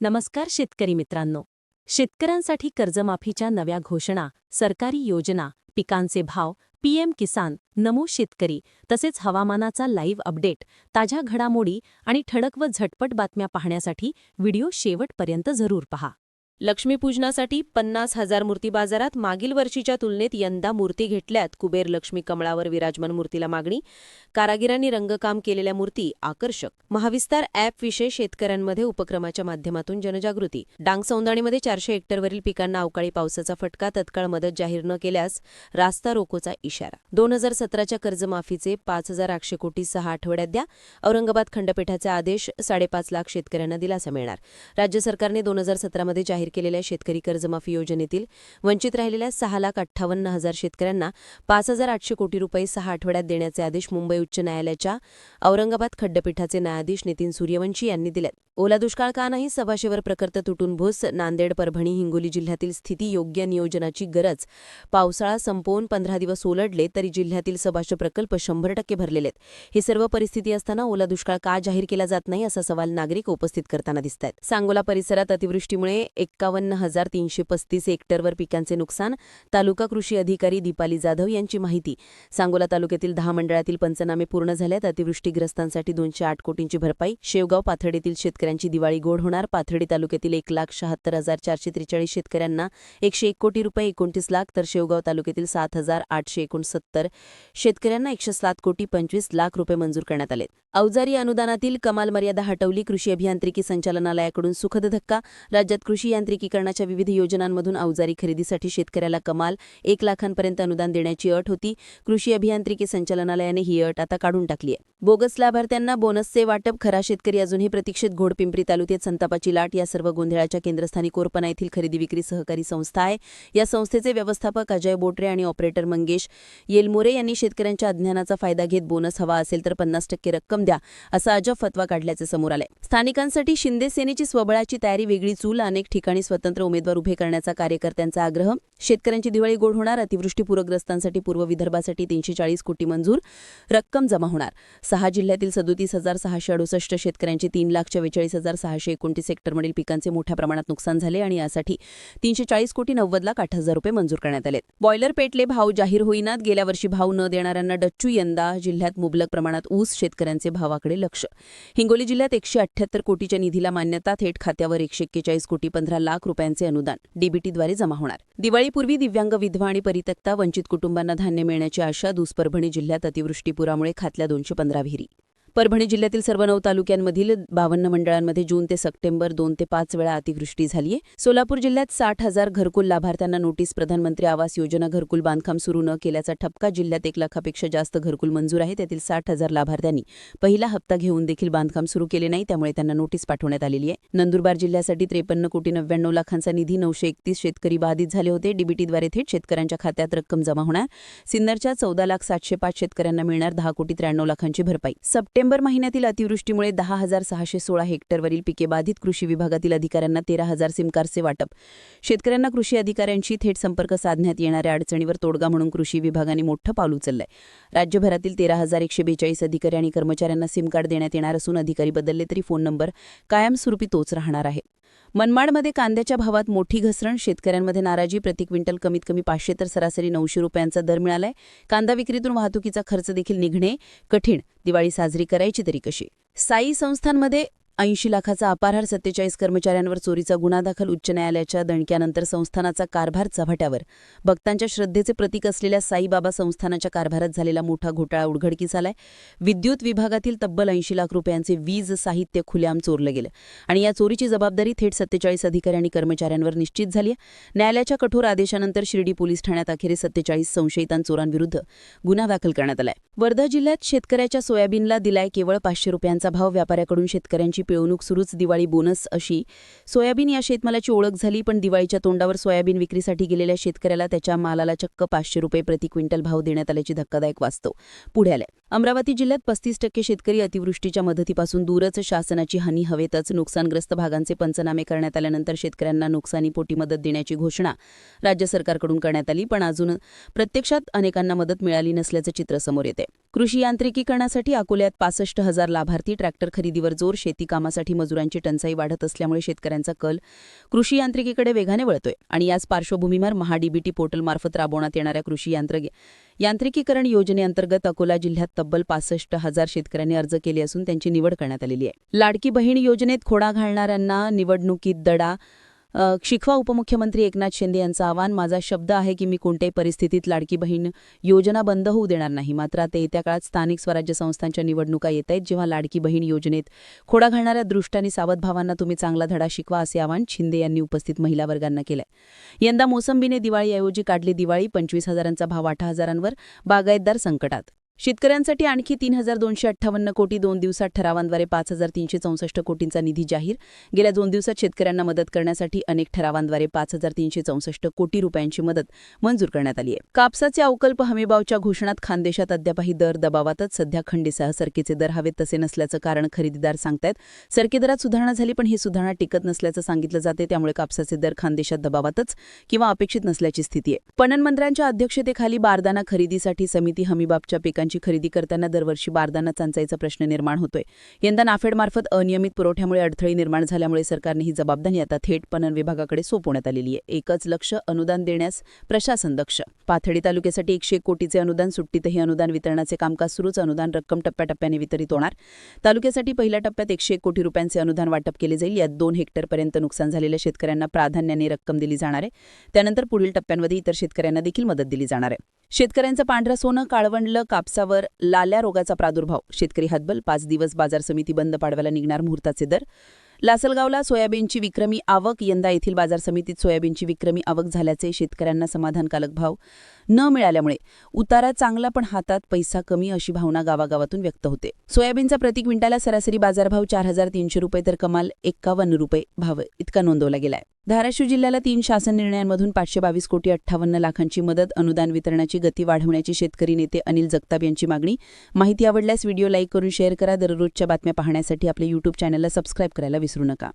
नमस्कार शेतकरी मित्रांनो. शेतकऱ्यांसाठी कर्जमाफीच्या नव्या घोषणा सरकारी योजना पिकांचे भाव पीएम किसान नमो शेतकरी तसेच हवामानाचा लाईव्ह अपडेट ताज्या घडामोडी आणि ठळक व झटपट बातम्या पाहण्यासाठी व्हिडिओ शेवटपर्यंत जरूर पहा. लक्ष्मीपूजनासाठी पन्नास हजार मूर्ती बाजारात मागील वर्षीच्या तुलनेत यंदा मूर्ती घेतल्यात. कुबेर लक्ष्मी कमळावर विराजमान मूर्तीला मागणी. कारागिरांनी रंगकाम केलेल्या मूर्ती आकर्षक. महाविस्तार ॲपविषयी शेतकऱ्यांमध्ये उपक्रमाच्या माध्यमातून जनजागृती. डांग सौंदाणीमध्ये चारशे हेक्टरवरील पिकांना अवकाळी पावसाचा फटका तत्काळ मदत जाहीर न केल्यास रास्ता रोकोचा इशारा. दोन हजार सतराच्या कर्जमाफीचे पाच हजार आठशे कोटी सहा आठवड्यात द्या. औरंगाबाद खंडपीठाचे आदेश साडेपाच लाख शेतकऱ्यांना दिलासा मिळणार. राज्य सरकारने दोन हजार सतरामध्ये जाहीर केलेल्या शेतकरी कर्जमाफी योजनेतील वंचित राहिलेल्या सहा लाख अठ्ठावन्न हजार शेतकऱ्यांना पाच हजार आठशे कोटी रुपये सहा आठवड्यात देण्याचे आदेश मुंबई उच्च न्यायालयाच्या औरंगाबाद खंडपीठाचे न्यायाधीश नितीन सूर्यवंशी यांनी दिलेत. ओला दुष्काळ का नाही? सभाशेवर प्रकर्त तुटून भूस नांदेड परभणी हिंगोली जिल्ह्यातील स्थिती योग्य नियोजनाची गरज. पावसाळा संपवून पंधरा दिवस ओलडले तरी जिल्ह्यातील सभाश प्रकल्प शंभर टक्के भरलेले आहेत ही सर्व परिस्थिती असताना ओला दुष्काळ का जाहीर केला जात नाही असा सवाल नागरिक उपस्थित करताना दिसत आहेत सांगोला परिसरात अतिवृष्टीमुळे एक्कावन्न हजार तीनशे पस्तीस हेक्टरवर पिकांचे नुकसान तालुका कृषी अधिकारी दीपाली जाधव यांची माहिती. सांगोला तालुक्यातील दहा मंडळातील पंचनामे पूर्ण झाल्यात. अतिवृष्टीग्रस्तांसाठी दोनशे आठ कोटींची भरपाई. शेवगाव पाथर्डीतील शेतकऱ्यांची दिवाळी गोड होणार. पाथर्डी तालुक्यातील एक लाख शहात्तर हजार चारशे त्रेचाळीस शेतकऱ्यांना एकशे एक कोटी रुपये एकोणतीस लाख तर शेवगाव तालुक्यातील सात हजार आठशे एकोणसत्तर शेतकऱ्यांना एकशे सात कोटी पंचवीस लाख रुपये मंजूर करण्यात आले अवजारी अनुदानातील कमाल मर्यादा हटवली. कृषी अभियांत्रिकी संचालनालयाकडून सुखद धक्का. राज्यात कृषी यांत्रिकीकरणाच्या विविध योजनांमधून अवजारी खरेदीसाठी शेतकऱ्याला कमाल एक लाखांपर्यंत अनुदान देण्याची अट होती. कृषी अभियांत्रिकी संचालनालयाने ही अट आता काढून टाकली आहे. बोगस लाभार्थ्यांना बोनसचे वाटप खरा शेतकरी अजूनही प्रतीक्षित घोडपिंपरी तालुक्यात संतापाची लाट या सर्व गोंधळाच्या केंद्रस्थानी कोरपना येथील खरेदी विक्री सहकारी संस्था आहे. या संस्थेचे व्यवस्थापक अजय बोटरे आणि ऑपरेटर मंगेश येलमोरे यांनी शेतकऱ्यांच्या अज्ञानाचा फायदा घेत बोनस हवा असेल तर पन्नास टक्के रक्कम द्या असा अजब फतवा काढल्याचे समोर आलाय. स्थानिकांसाठी शिंदे सेनेची स्वबळाची तयारी वेगळी चूल अनेक ठिकाणी स्वतंत्र उमेदवार उभे करण्याचा कार्यकर्त्यांचा आग्रह. शेतकऱ्यांची दिवाळी गोड होणार अतिवृष्टी पूरग्रस्तांसाठी पूर्व विदर्भासाठी तीनशे चाळीस कोटी मंजूर रक्कम जमा होणार. सहा जिल्ह्यातील सदोतीस हजार सहाशे अडुसष्ट शेतकऱ्यांचे तीन लाख चव्वेचाळीस हजार सहाशे एकोणतीस हेक्टरमधील पिकांचे मोठ्या प्रमाणात नुकसान झाले आणि यासाठी तीनशे चाळीस कोटी नव्वद लाख आठ हजार रुपये मंजूर करण्यात आले बॉयलर पेटले भाव जाहीर होईनात गेल्या वर्षी भाव न देणाऱ्यांना डच्चू यंदा जिल्ह्यात मुबलक प्रमाणात ऊस शेतकऱ्यांचे भावाकडे लक्ष. हिंगोली जिल्ह्यात एकशे अठ्ठ्याहत्तर कोटीच्या निधीला मान्यता थेट खात्यावर एकशे एक्केचाळीस कोटी पंधरा लाख रुपयांचे अनुदान डीबीटीद्वारे जमा होणार. दिवाळीपूर्वी दिव्यांग विधवा आणि परित्यक्ता वंचित कुटुंबांना धान्य मिळण्याची आशा दुसपरभणी जिल्ह्यात अतिवृष्टीपुरामुळे खातल्या दोनशे पंधरा विहिरी. परभणी जिल्ह्यातील सर्व नऊ तालुक्यांमधील बावन्न मंडळांमध्ये जून ते सप्टेंबर दोन ते पाच वेळा अतिवृष्टी झालीय. सोलापूर जिल्ह्यात साठ हजार घरकुल लाभार्थ्यांना नोटीस प्रधानमंत्री आवास योजना घरकुल बांधकाम सुरू न केल्याचा ठपका जिल्ह्यात एक लाखापेक्षा जास्त घरकुल मंजूर आहे त्यातील साठ हजार लाभार्थ्यांनी पहिला हप्ता घेऊन देखील बांधकाम सुरू केले नाही त्यामुळे त्यांना नोटीस पाठवण्यात आलेली आहे नंदुरबार जिल्ह्यासाठी त्रेपन्न कोटी नव्याण्णव लाखांचा निधी नऊशे एकतीस शेतकरी बाधित झाले होते. डीबीटीद्वारे थेट शेतकऱ्यांच्या खात्यात रक्कम जमा होणार. सिन्नरच्या चौदा लाख सातशे पाच शेतकऱ्यांना मिळणार दहा कोटी त्र्याण्णव लाखांची भरपाई. सप्टेंबर महिन्यातील अतिवृष्टीमुळे दहा हजार सहाशे सोळा हेक्टरवरील पिके बाधित. कृषी विभागातील अधिकाऱ्यांना तेरा हजार सिमकार्डचे वाटप. शेतकऱ्यांना कृषी अधिकाऱ्यांशी थेट संपर्क साधण्यात येणाऱ्या अडचणीवर तोडगा म्हणून कृषी विभागाने मोठं पाऊल उचललंय. राज्यभरातील तेरा हजार एकशे बेचाळीस अधिकारी आणि कर्मचाऱ्यांना सिमकार्ड देण्यात येणार असून अधिकारी बदलले तरी फोन नंबर कायमस्वरूपी तोच राहणार आहे. मनमाडमध्ये कांद्याच्या भावात मोठी घसरण. शेतकऱ्यांमध्ये नाराजी. प्रति क्विंटल कमीत कमी पाचशे तर सरासरी नऊशे रुपयांचा दर मिळालाय. कांदा विक्रीतून वाहतुकीचा खर्च देखील निघणे कठीण. दिवाळी साजरी करायची तरी कशी? साई संस्थांमध्ये ऐंशी लाखाचा अपारहार सत्तेचाळीस कर्मचाऱ्यांवर चोरीचा गुन्हा दाखल उच्च न्यायालयाच्या दणक्यानंतर संस्थानाचा कारभार चव्हाट्यावर. भक्तांच्या श्रद्धेचे प्रतीक असलेल्या साईबाबा संस्थानाच्या कारभारात झालेला मोठा घोटाळा उघडकीस आलाय. विद्युत विभागातील तब्बल ऐंशी लाख रुपयांचे वीज साहित्य खुल्याम चोरलं गेलं आणि या चोरीची जबाबदारी थेट सत्तेचाळीस अधिकारी आणि कर्मचाऱ्यांवर निश्चित झाली न्यायालयाच्या कठोर आदेशानंतर शिर्डी पोलीस ठाण्यात अखेरीस सत्तेचाळीस संशयितां चोरांविरुद्ध गुन्हा दाखल करण्यात आलाय. वर्धा जिल्ह्यात शेतकऱ्याच्या सोयाबीनला दिलाय केवळ पाचशे रुपयांचा भाव व्यापाऱ्याकडून शेतकऱ्यांची पिळवणूक सुरूच दिवाळी बोनस अशी. सोयाबीन या शेतमालाची ओळख झाली पण दिवाळीच्या तोंडावर सोयाबीन विक्रीसाठी गेलेल्या शेतकऱ्याला त्याच्या मालाला चक्क पाचशे रुपये प्रति क्विंटल भाव देण्यात आल्याची धक्कादायक वास्तव पुढे आलाय. अमरावती जिल्ह्यात पस्तीस टक्के शेतकरी अतिवृष्टीच्या मदतीपासून दूरच शासनाची हानी हवेतच नुकसानग्रस्त भागांचे पंचनामे करण्यात आल्यानंतर शेतकऱ्यांना नुकसानीपोटी मदत देण्याची घोषणा राज्य सरकारकडून करण्यात आली पण अजून प्रत्यक्षात अनेकांना मदत मिळाली नसल्याचं चित्र समोर येते कृषी यांत्रिकीकरणासाठी अकोल्यात पासष्ट हजार लाभार्थी ट्रॅक्टर खरेदीवर जोर शेती कामासाठी मजुरांची टंचाई वाढत असल्यामुळे शेतकऱ्यांचा कल कृषी यांत्रिकीकडे वेगाने वळतोय. आणि याच पार्श्वभूमीवर महाडीबीटी पोर्टलमार्फत राबवण्यात येणाऱ्या कृषी यांत्रिक यांत्रिकीकरण योजनेअंतर्गत अकोला जिल्ह्यात तब्बल पासष्ट हजार शेतकऱ्यांनी अर्ज केले असून त्यांची निवड करण्यात आलेली आहे. लाडकी बहीण योजनेत खोडा घालणाऱ्यांना निवडणुकीत दडा शिखवा शिकवा उपमुख्यमंत्री एकनाथ शिंदे यांचं आवाहन. माझा शब्द आहे की मी कोणत्याही परिस्थितीत लाडकी बहीण योजना बंद होऊ देणार नाही. मात्र आता येत्या काळात स्थानिक स्वराज्य संस्थांच्या निवडणुका येत आहेत जेव्हा लाडकी बहीण योजनेत खोडा घालणाऱ्या दृष्ट सावध भावांना तुम्ही चांगला धडा शिकवा असे आवाहन शिंदे यांनी उपस्थित महिला वर्गांना केलंय. यंदा मोसंबीने दिवाळीऐवजी काढली दिवाळी. पंचवीस हजारांचा भाव आठ हजारांवर. बागायतदार संकटात. शेतकऱ्यांसाठी आणखी तीन हजार दोनशे अठ्ठावन्न कोटी दोन दिवसात ठरावांद्वारे पाच हजार तीनशे चौसष्ट कोटींचा निधी जाहीर. गेल्या दोन दिवसात शेतकऱ्यांना मदत करण्यासाठी अनेक ठरावांद्वारे पाच हजार तीनशे चौसष्ट कोटी रुपयांची मदत मंजूर करण्यात आली आहे. कापसाचे अवकल्प हमीभावच्या घोषणात खानदेशात अद्यापही दर दबावातच सध्या खंडीसह सरकीचे दर हवेत तसे नसल्याचं कारण खरेदीदार सांगतायत. सरकी दरात सुधारणा झाली पण ही सुधारणा टिकत नसल्याचं सांगितलं जाते त्यामुळे कापसाचे दर खानदेशात दबावातच किंवा अपेक्षित नसल्याची स्थिती आहे. पणन मंत्र्यांच्या अध्यक्षतेखाली बारदाना खरेदीसाठी समिती हमीबाबच्या पिकांची खरेदी करताना दरवर्षी बारदाना चांचाईचा प्रश्न निर्माण होतोय. यंदा नाफेडमार्फत अनियमित पुरवठ्यामुळे अडथळे निर्माण झाल्यामुळे सरकारने ही जबाबदारी आता थेट पणन विभागाकडे सोपवण्यात आलेली आहे. एकच लक्ष अनुदान देण्यास प्रशासन दक्ष. पाथडी तालुक्यासाठी एकशे एक कोटीचे अनुदान सुट्टीतही अनुदान वितरणाचे कामकाज सुरूच अनुदान रक्कम टप्प्याटप्प्याने वितरित होणार. तालुक्यासाठी पहिल्या टप्प्यात एकशे एक कोटी रुपयांचे अनुदान वाटप केले जाईल. यात दोन हेक्टरपर्यंत नुकसान झालेल्या शेतकऱ्यांना प्राधान्याने रक्कम दिली जाणार आहे. त्यानंतर पुढील टप्प्यांमध्ये इतर शेतकऱ्यांना देखील मदत दिली जाणार आहे. शेतकऱ्यांचं पांढरं सोनं काळवंडलं कापसावर लाल्या रोगाचा प्रादुर्भाव. शेतकरी हतबल पाच दिवस बाजार समिती बंद पाडवायला निघणार मुहूर्ताचे दर. लासलगावला सोयाबीनची विक्रमी आवक यंदा येथील बाजार समितीत सोयाबीनची विक्रमी आवक झाल्याचे शेतकऱ्यांना समाधानकारक भाव. न मिळाल्यामुळे उतारा चांगला पण हातात पैसा कमी अशी भावना गावागावातून व्यक्त होते. सोयाबीनचा प्रति क्विंटाला सरासरी बाजारभाव चार हजार तीनशे रुपये तर कमाल एक्कावन्न रुपये भाव इतका नोंदवला गेलाय. धाराशिव जिल्ह्याला तीन शासन निर्णयांमधून पाचशे बावीस कोटी अठ्ठावन्न लाखांची मदत अनुदान वितरणाची गती वाढवण्याची शेतकरी नेते अनिल जगताप यांची मागणी. माहिती आवडल्यास व्हिडिओ लाईक करून शेअर करा. दररोजच्या बातम्या पाहण्यासाठी आपल्या युट्यूब चॅनलला सबस्क्राईब करायला विसरू नका.